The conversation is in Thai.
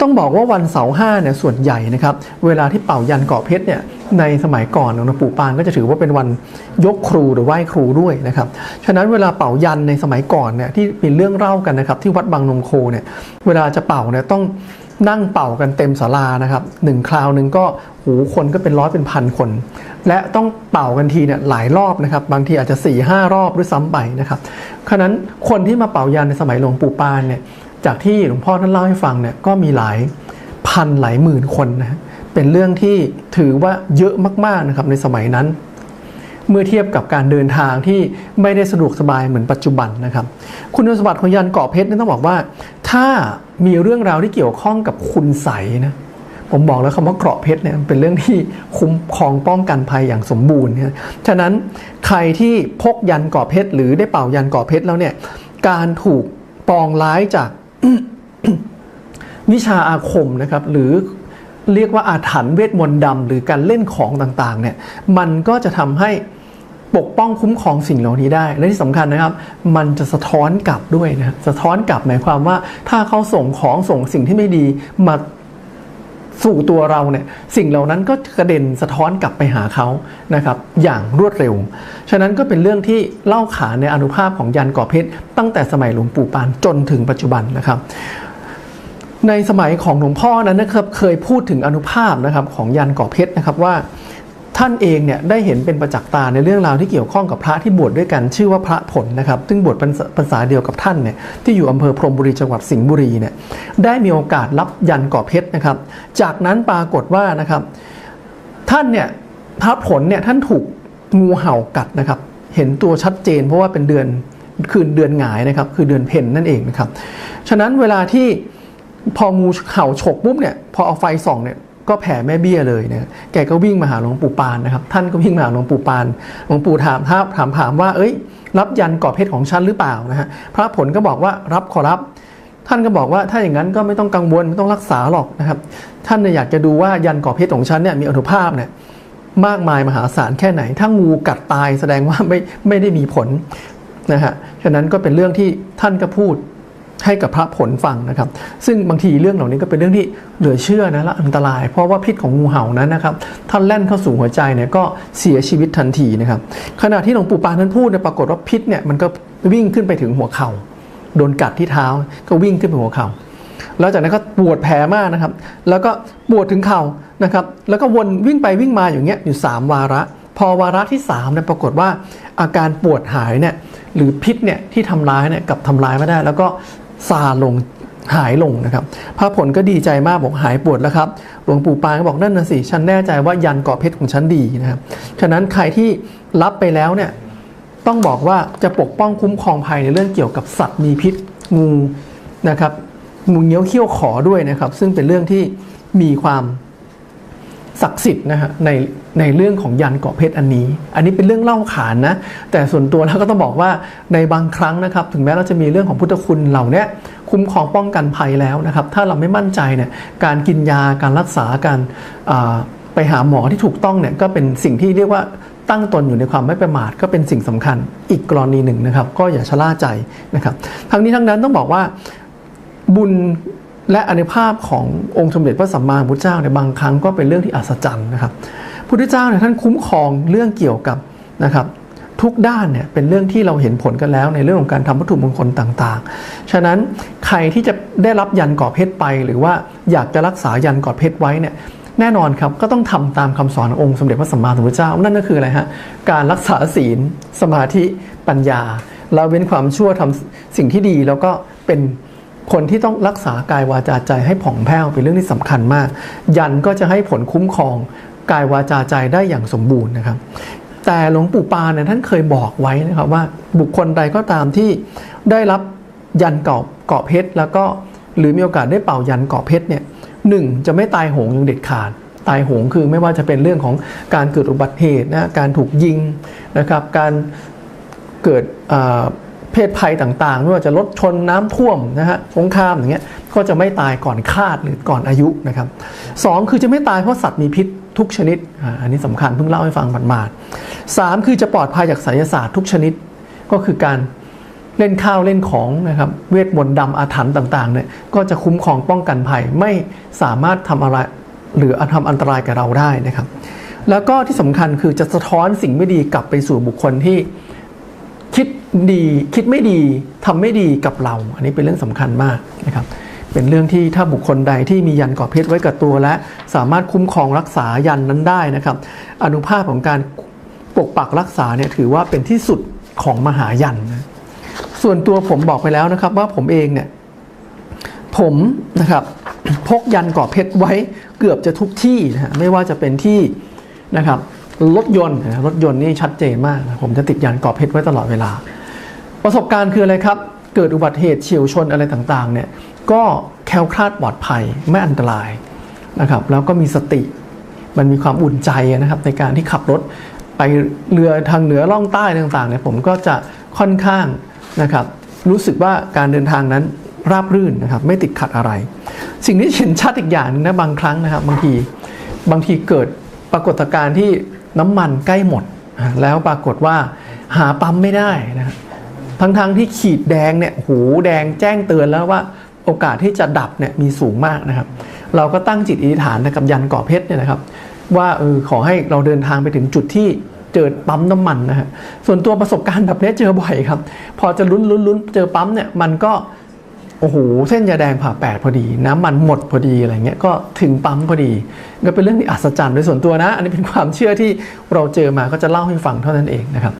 ต้องบอกว่าวันเสาร์ห้าเนี่ยส่วนใหญ่นะครับเวลาที่เป่ายันเกาะเพชรเนี่ยในสมัยก่อนของหลวงปู่ปานก็จะถือว่าเป็นวันยกครูหรือไหว้ครูด้วยนะครับฉะนั้นเวลาเป่ายันในสมัยก่อนเนี่ยที่มีเรื่องเล่ากันนะครับที่วัดบางนมโคเนี่ยเวลาจะเป่าเนี่ยต้องนั่งเป่ากันเต็มศาลานะครับหนึ่งคราวหนึ่งก็หูคนก็เป็นร้อยเป็นพันคน และต้องเป่ากันทีเนี่ยหลายรอบนะครับ บางทีอาจจะ4ี่ห้ารอบด้วยซ้ำไปนะครับฉะนั้นคนที่มาเป่ายันในสมัยหลวงปู่ปานเนี่ย จากที่หลวงพ่อท่านเล่าให้ฟังเนี่ยก็มีหลายพันหลายหมื่นคนนะเป็นเรื่องที่ถือว่าเยอะมากๆนะครับในสมัยนั้น เมื่อเทียบกับการเดินทางที่ไม่ได้สะดวกสบายเหมือนปัจจุบันนะครับ คุณสมบัติของยันเกาะเพชรนี่ต้องบอกว่า ถ้ามีเรื่องราวที่เกี่ยวข้องกับคุณใสนะผมบอกแล้วคำว่าเกราะเพชรเนี่ยเป็นเรื่องที่คุ้มครองป้องกันภัยอย่างสมบูรณ์นะฉะนั้นใครที่พกยันเกาะเพชรหรือได้เป่ายันเกาะเพชรแล้วเนี่ยการถูกปองร้ายจาก วิชาอาคมนะครับหรือเรียกว่าอาถรรพ์เวทมนต์ดำหรือการเล่นของต่างๆเนี่ยมันก็จะทำให้ปกป้องคุ้มครองสิ่งเหล่านี้ได้ และที่สำคัญนะครับ มันจะสะท้อนกลับด้วยนะสะท้อนกลับหมายความว่า ถ้าเขาส่งของส่งสิ่งที่ไม่ดีมา สู่ตัวเราเนี่ยสิ่งเหล่านั้นก็กระเด็นสะท้อนกลับไปหาเขานะครับอย่างรวดเร็ว ฉะนั้นก็เป็นเรื่องที่เล่าขานในอนุภาพของยันก่อเพชรตั้งแต่สมัยหลวงปู่ปานจนถึงปัจจุบันนะครับในสมัยของหลวงพ่อนั้นนะครับเคยพูดถึงอนุภาพนะครับของยันก่อเพชรนะครับว่า ท่านเองเนี่ยได้เห็นเป็นประจักษ์ตาในเรื่องราวที่เกี่ยวข้องกับพระที่บวชดด้วยกันชื่อว่าพระผลนะครับ ซึ่งบวชภาษาเดียวกับท่านเนี่ยที่อยู่อำเภอพรมบุรีจังหวัดสิงห์บุรีเนี่ยได้มีโอกาสรับยันก่อเพชรนะครับ จากนั้นปรากฏว่านะครับท่านเนี่ยพระผลเนี่ยท่านถูกงูเห่ากัดนะครับ เห็นตัวชัดเจนเพราะว่าเป็นเดือนคือเดือนหงายนะครับ คือเดือนเพ็ญนั่นเองนะครับ ฉะนั้นเวลาที่พองูเห่าฉกปุ๊บเนี่ยพอเอาไฟส่องเนี่ย ก็แผ่แม่เบี้ยเลยเนี่ยแกก็วิ่งมาหาหลวงปู่ปานนะครับ ท่านก็วิ่งมาหาหลวงปู่ปาน หลวงปู่ถามถามถามถามว่า เอ้ย รับยันกรอบเพชรของฉันหรือเปล่านะฮะ พระผลก็บอกว่ารับขอรับ ท่านก็บอกว่าถ้าอย่างนั้นก็ไม่ต้องกังวลไม่ต้องรักษาหรอกนะครับ ท่านเนี่ยอยากจะดูว่ายันกรอบเพชรของฉันเนี่ยมีอนุภาพเนี่ยมากมายมหาศาลแค่ไหน ถ้างูกัดตายแสดงว่าไม่ไม่ได้มีผลนะฮะ ฉะนั้นก็เป็นเรื่องที่ท่านก็พูด ให้กับพระผลฟังนะครับ ซึ่งบางทีเรื่องเหล่านี้ก็เป็นเรื่องที่เหลือเชื่อนะและอันตราย เพราะว่าพิษของงูเห่านั้นนะครับท่าแล่นเข้าสู่หัวใจเนี่ยก็เสียชีวิตทันทีนะครับ ขณะที่หลวงปู่ปานท่านพูดเนี่ยปรากฏว่าพิษเนี่ยมันก็วิ่งขึ้นไปถึงหัวเข่าโดนกัดที่เท้าก็วิ่งขึ้นไปหัวเข่าแล้วจากนั้นก็ปวดแผลมากนะครับ แล้วก็ปวดถึงเข่านะครับ แล้วก็วนวิ่งไปวิ่งมาอย่างเงี้ยอยู่ 3 วาระ พอวาระที่3เนี่ยปรากฏว่าอาการปวดหายเนี่ยหรือพิษเนี่ยที่ทำร้ายเนี่ยกับทำร้ายไม่ได้ แล้วก็ ซาลงหายลงนะครับพระผลก็ดีใจมากบอกหายปวดแล้วครับ หลวงปู่ปานก็บอกนั่นน่ะสิ ฉันแน่ใจว่ายันเกาะเพชรของฉันดีนะครับ ฉะนั้นใครที่รับไปแล้วเนี่ยต้องบอกว่าจะปกป้องคุ้มครองภัยในเรื่องเกี่ยวกับสัตว์มีพิษงูนะครับงูเงี้ยวเขี้ยวขอด้วยนะครับ ซึ่งเป็นเรื่องที่มีความ ศักดิ์สิทธิ์นะฮะในในเรื่องของยันเกาะเพชรอันนี้ อันนี้เป็นเรื่องเล่าขานนะแต่ส่วนตัวแล้วก็ต้องบอกว่าในบางครั้งนะครับ ถึงแม้เราจะมีเรื่องของพุทธคุณเหล่านี้คุ้มครองป้องกันภัยแล้วนะครับ ถ้าเราไม่มั่นใจเนี่ยการกินยาการรักษาการไปหาหมอที่ถูกต้องเนี่ยก็เป็นสิ่งที่เรียกว่าตั้งตนอยู่ในความไม่ประมาทก็เป็นสิ่งสำคัญ อีกกรณีหนึ่งนะครับ ก็อย่าชะล่าใจนะครับ ทั้งนี้ทั้งนั้นต้องบอกว่าบุญ และอนุภาพขององค์สมเด็จพระสัมมาสัมพุทธเจ้าในบางครั้งก็เป็นเรื่องที่อัศจรรย์นะครับพุทธเจ้าเนี่ยท่านคุ้มครองเรื่องเกี่ยวกับนะครับทุกด้านเนี่ยเป็นเรื่องที่เราเห็นผลกันแล้วในเรื่องของการทำวัตถุมงคลต่างๆ ฉะนั้นใครที่จะได้รับยันก่อเพชรไป หรือว่าอยากจะรักษายันก่อเพชรไว้เนี่ยแน่นอนครับก็ต้องทำตามคำสอนขององค์สมเด็จพระสัมมาสัมพุทธเจ้า นั่นก็คืออะไรฮะการรักษาศีล สมาธิปัญญา เราเว้นความชั่วทำสิ่งที่ดีแล้วก็เป็น คนที่ต้องรักษากายวาจาใจให้ผ่องแผ้วเป็นเรื่องที่สำคัญมาก ยันก็จะให้ผลคุ้มครองกายวาจาใจได้อย่างสมบูรณ์นะครับ แต่หลวงปู่ปาเนี่ยท่านเคยบอกไว้นะครับว่าบุคคลใดก็ตามที่ได้รับยันเกาะเกาะเพชรแล้วก็หรือมีโอกาสได้เป่ายันเกาะเพชรเนี่ยหนึ่งจะไม่ตายโหงอย่างเด็ดขาดตายโหงคือไม่ว่าจะเป็นเรื่องของการเกิดอุบัติเหตุนะการถูกยิงนะครับการเกิด เพศภัยต่างๆไม่ว่าจะรถชนน้ำท่วมนะฮะสงครามอย่างเงี้ยก็จะไม่ตายก่อนคาดหรือก่อนอายุนะครับสองคือจะไม่ตายเพราะสัตว์มีพิษทุกชนิดอันนี้สำคัญเพิ่งเล่าให้ฟังบันมาดสามคือจะปลอดภัยจากไสยศาสตร์ทุกชนิดก็คือการเล่นข้าวเล่นของนะครับเวทมนต์ดำอาถรรพ์ต่างๆเนี่ยก็จะคุ้มครองป้องกันภัยไม่สามารถทำอะไรหรือทำอันตรายกับเราได้นะครับ แล้วก็ที่สำคัญคือจะสะท้อนสิ่งไม่ดีกลับไปสู่บุคคลที่ คิดดีคิดไม่ดีทำไม่ดีกับเรา อันนี้เป็นเรื่องสำคัญมากนะครับเป็นเรื่องที่ถ้าบุคคลใดที่มียันก่อเพชรไว้กับตัว และสามารถคุ้มครองรักษายันนั้นได้นะครับ อนุภาพของการปกปักรักษาเนี่ยถือว่าเป็นที่สุดของมหายันนะส่วนตัวผมบอกไปแล้วนะครับว่าผมเองเนี่ยผมนะครับพกยันก่อเพชรไว้เกือบจะทุกที่นะฮะไม่ว่าจะเป็นที่นะครับ รถยนต์รถยนต์นี่ชัดเจนมาก ผมจะติดยันก่อเพชรไว้ตลอดเวลา ประสบการณ์คืออะไรครับ เกิดอุบัติเหตุเฉียวชนอะไรต่างๆเนี่ยก็แคล้วคลาดปลอดภัยไม่อันตรายนะครับแล้วก็มีสติมันมีความอุ่นใจนะครับในการที่ขับรถไปเรือทางเหนือล่องใต้ต่างๆเนี่ยผมก็จะค่อนข้างนะครับรู้สึกว่าการเดินทางนั้นราบรื่นนะครับไม่ติดขัดอะไร สิ่งที่เห็นชัดอีกอย่างหนึงนะบางครั้งนะครับบางทีบางทีเกิดปรากฏการณ์ที่ น้ำมันใกล้หมด แล้วปรากฏว่าหาปั๊มไม่ได้นะครับทั้งๆที่ขีดแดงเนี่ยหูแดงแจ้งเตือนแล้วว่าโอกาสที่จะดับเนี่ยมีสูงมากนะครับ เราก็ตั้งจิตอธิษฐานนะกับยันกาะเพชรเนี่ยนะครับ ว่าเออขอให้เราเดินทางไปถึงจุดที่เจอปั๊มน้ำมันนะฮะส่วนตัวประสบการณ์แบบนี้เจอบ่อยครับ พอจะลุ้นลุ้นลุ้นเจอปั๊มเนี่ยมันก็ โอ้โหเส้นยาแดงผ่าแปดพอดี น้ำมันหมดพอดีอะไรเงี้ยก็ถึงปั๊มพอดีก็เป็นเรื่องที่อัศจรรย์โดยส่วนตัวนะ อันนี้เป็นความเชื่อที่เราเจอมาก็จะเล่าให้ฟังเท่านั้นเองนะครับ